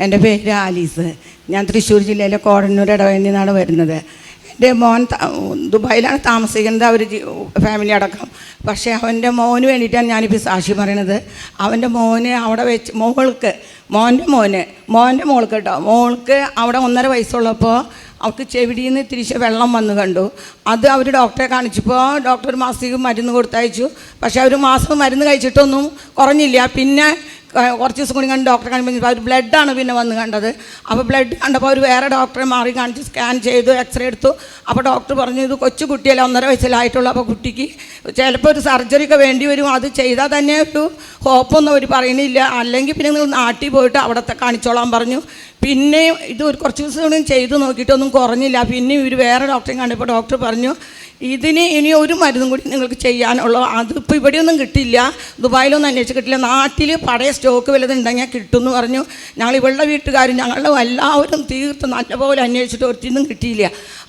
എന്റെ പേര് ആലീസ്. ഞാൻ തൃശ്ശൂർ ജില്ലയിലെ കോടന്നൂർ ഇടവയിൽ നിന്നാണ് വരുന്നത്. എന്റെ മോൻ ദുബായിലാണ് താമസിക്കുന്നത്. അവർ ഫാമിലി അടക്കം. പക്ഷേ അവന്റെ മോന് വേണ്ടിയിട്ടാണ് ഞാനിപ്പോൾ സാക്ഷി പറയണത്. അവന്റെ മോന് അവിടെ വെച്ച് മോൾക്ക് മോന്റെ മോന് മോന്റെ മോൾക്ക് കേട്ടോ മോൾക്ക് അവിടെ ഒന്നര വയസ്സുള്ളപ്പോൾ അവൾക്ക് ചെവിടിയിൽ നിന്ന് തിരിച്ച് വെള്ളം വന്ന് കണ്ടു. അത് അവർ ഡോക്ടറെ കാണിച്ചപ്പോൾ ഡോക്ടർ മാസത്തേക്ക് മരുന്ന് കൊടുത്തയച്ചു. പക്ഷേ അവർ മാസം മരുന്ന് കഴിച്ചിട്ടൊന്നും കുറഞ്ഞില്ല. പിന്നെ കുറച്ച് ദിവസം കൂടി കണ്ട് ഡോക്ടറെ കാണിപ്പോൾ അവർ ബ്ലഡാണ് പിന്നെ വന്ന് കണ്ടത്. അപ്പോൾ ബ്ലഡ് കണ്ടപ്പോൾ അവർ വേറെ ഡോക്ടറെ മാറി കാണിച്ച് സ്കാൻ ചെയ്തു എക്സ്റേ എടുത്തു. അപ്പോൾ ഡോക്ടർ പറഞ്ഞു ഇത് കൊച്ചു കുട്ടിയല്ല ഒന്നര വയസ്സിലായിട്ടുള്ളൂ. അപ്പോൾ കുട്ടിക്ക് ചിലപ്പോൾ ഒരു സർജറി ഒക്കെ വേണ്ടി വരും. അത് ചെയ്താൽ തന്നെ ഒരു ഹോപ്പൊന്നും അവർ പറയണില്ല അല്ലെങ്കിൽ പിന്നെ നിങ്ങൾ നാട്ടിൽ പോയിട്ട് അവിടത്തെ കാണിച്ചോളാൻ പറഞ്ഞു. പിന്നെ ഇത് ഒരു കുറച്ച് ദിവസം ചെയ്ത് നോക്കിയിട്ടൊന്നും കുറഞ്ഞില്ല. പിന്നെ ഇവർ വേറെ ഡോക്ടറെ കണ്ടപ്പോൾ ഡോക്ടർ പറഞ്ഞു ഇതിന് ഇനി ഒരു മരുന്നും കൂടി നിങ്ങൾക്ക് ചെയ്യാനുള്ളൂ. അതിപ്പോൾ ഇവിടെയൊന്നും കിട്ടില്ല. ദുബായിലൊന്നും അന്വേഷിച്ച് കിട്ടില്ല നാട്ടിൽ പഴയ സ്റ്റോക്ക് വല്ലതും ഉണ്ടെങ്കിൽ കിട്ടും എന്ന് പറഞ്ഞു. ഞങ്ങൾ ഇവളുടെ വീട്ടുകാർ ഞങ്ങളുടെ എല്ലാവരും തീർത്ത് നല്ലപോലെ അന്വേഷിച്ചിട്ട് ഒരിടത്തും കിട്ടിയില്ല.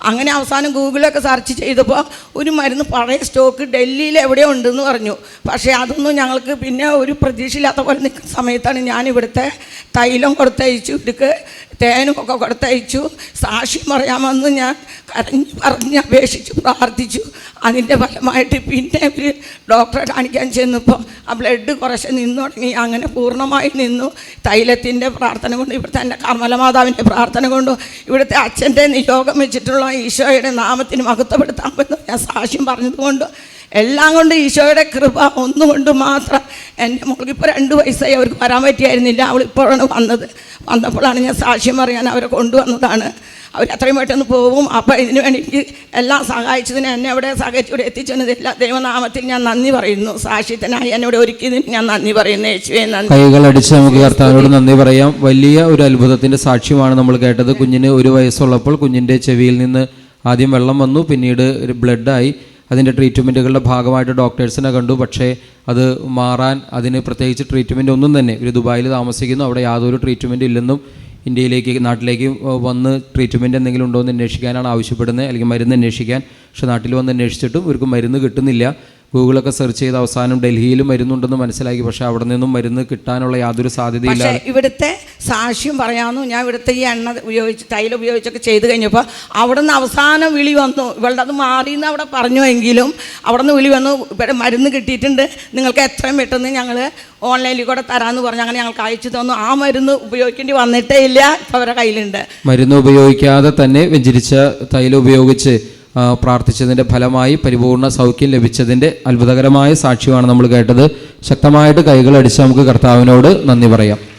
അങ്ങനെ അവസാനം ഗൂഗിളൊക്കെ സെർച്ച് ചെയ്തപ്പോൾ ഒരു മരുന്ന് പഴയ സ്റ്റോക്ക് ഡൽഹിയിൽ എവിടെയോ ഉണ്ടെന്ന് പറഞ്ഞു. പക്ഷേ അതൊന്നും ഞങ്ങൾക്ക് പിന്നെ ഒരു പ്രതീക്ഷയില്ലാത്ത പോലെ നിൽക്കുന്ന സമയത്താണ് ഞാൻ ഇവിടുത്തെ തൈലം കൊടുത്തയച്ചു. ഇവർക്ക് തേനും ഒക്കെ കൊടുത്തയച്ചു. സാക്ഷി പറയാമെന്ന് ഞാൻ കരഞ്ഞ് പറഞ്ഞ് അപേക്ഷിച്ചു പ്രാർത്ഥിച്ചു. അതിന്റെ ഫലമായിട്ട് പിന്നെ ഇവർ ഡോക്ടറെ കാണിക്കാൻ ചെന്നപ്പോൾ ആ ബ്ലഡ് കുറച്ച് നിന്നു തുടങ്ങി. അങ്ങനെ പൂർണമായി നിന്നു. തൈലത്തിന്റെ പ്രാർത്ഥന കൊണ്ട് ഇവിടുത്തെ എന്റെ കർമ്മലമാതാവിന്റെ പ്രാർത്ഥന കൊണ്ടും ഇവിടുത്തെ അച്ഛന്റെ നിയോഗം വെച്ചിട്ടുള്ള ഈശോയുടെ നാമത്തിന് മഹത്വപ്പെടുത്താമെന്ന് ഞാൻ സാക്ഷ്യം പറഞ്ഞതുകൊണ്ട് എല്ലാം കൊണ്ട് ഈശോയുടെ കൃപ ഒന്നുകൊണ്ട് മാത്രം എന്റെ മോൾക്ക് ഇപ്പോൾ രണ്ട് വയസ്സായി. അവർക്ക് വരാൻ പറ്റിയായിരുന്നില്ല. അവൾ ഇപ്പോഴാണ് വന്നത്. വന്നപ്പോഴാണ് ഞാൻ സാക്ഷ്യം പറയാൻ അവരെ കൊണ്ടുവന്നതാണ്. അവർ അത്രയും പെട്ടെന്ന് പോകും അപ്പോൾ ഇതിനു വേണ്ടി എല്ലാം സഹായിച്ചതിന് എന്നെ അവിടെ സഹായിച്ചു ഇവിടെ എത്തിച്ചതിന് എല്ലാ ദൈവനാമത്തിൽ ഞാൻ നന്ദി പറയുന്നു. സാക്ഷ്യത്തിനായി എന്നോട് ഒരുക്കിയതിന് ഞാൻ നന്ദി പറയുന്നു. യേശുവെ നന്ദി. കൈകൾ അടിച്ച് നമുക്ക് കർത്താവിനോട് നന്ദി പറയാം. വലിയ ഒരു അത്ഭുതത്തിന്റെ സാക്ഷ്യമാണ് നമ്മൾ കേട്ടത്. കുഞ്ഞിന് ഒരു വയസ്സുള്ളപ്പോൾ കുഞ്ഞിന്റെ ചെവിയിൽ നിന്ന് ആദ്യം വെള്ളം വന്നു. പിന്നീട് ഒരു ബ്ലഡായി അതിന്റെ ട്രീറ്റ്മെന്റുകളുടെ ഭാഗമായിട്ട് ഡോക്ടേഴ്സിനെ കണ്ടു. പക്ഷേ അത് മാറാൻ അതിന് പ്രത്യേകിച്ച് ട്രീറ്റ്മെന്റ് ഒന്നും തന്നെ. ഒരു ദുബായിൽ താമസിക്കുന്നു. അവിടെ യാതൊരു ട്രീറ്റ്മെന്റ് ഇല്ലെന്നും ഇന്ത്യയിലേക്ക് നാട്ടിലേക്ക് വന്ന് ട്രീറ്റ്മെന്റ് എന്തെങ്കിലും ഉണ്ടോ എന്ന് അന്വേഷിക്കാനാണ് ആവശ്യപ്പെടുന്നത്. അല്ലെങ്കിൽ മരുന്ന് അന്വേഷിക്കാൻ. പക്ഷേ നാട്ടിൽ വന്ന് അന്വേഷിച്ചിട്ടും ഇവർക്ക് മരുന്ന് കിട്ടുന്നില്ല. ഗൂഗിളൊക്കെ സെർച്ച് ചെയ്ത് അവസാനം ഡൽഹിയിലും മരുന്നുണ്ടെന്ന് മനസ്സിലാക്കി. പക്ഷെ അവിടെ നിന്നും മരുന്ന് കിട്ടാനുള്ള യാതൊരു സാധ്യതയില്ല. പക്ഷേ ഇവിടുത്തെ സാക്ഷ്യം പറയാമെന്നു ഞാൻ ഇവിടുത്തെ ഈ എണ്ണ ഉപയോഗിച്ച് തൈല ഉപയോഗിച്ചൊക്കെ ചെയ്ത് കഴിഞ്ഞപ്പോൾ അവിടെ നിന്ന് അവസാനം വിളി വന്നു. ഇവളുടെ അത് മാറി എന്ന് അവിടെ പറഞ്ഞു എങ്കിലും അവിടെ നിന്ന് വിളി വന്നു ഇവിടെ മരുന്ന് കിട്ടിയിട്ടുണ്ട് നിങ്ങൾക്ക് എത്രയും പെട്ടെന്ന് ഞങ്ങൾ ഓൺലൈനിൽ കൂടെ തരാമെന്ന് പറഞ്ഞു. അങ്ങനെ ഞങ്ങൾക്ക് അയച്ചു തന്നു. ആ മരുന്ന് ഉപയോഗിക്കേണ്ടി വന്നിട്ടേ ഇല്ല ഇപ്പം അവരുടെ കയ്യിലുണ്ട്. മരുന്ന് ഉപയോഗിക്കാതെ തന്നെ വെഞ്ചിരിച്ച തൈലം ഉപയോഗിച്ച് പ്രാർത്ഥിച്ചതിന്റെ ഫലമായി പരിപൂർണ സൗഖ്യം ലഭിച്ചതിന്റെ അത്ഭുതകരമായ സാക്ഷ്യമാണ് നമ്മൾ കേട്ടത്. ശക്തമായിട്ട് കൈകൾ അടിച്ച് നമുക്ക് കർത്താവിനോട് നന്ദി പറയാം.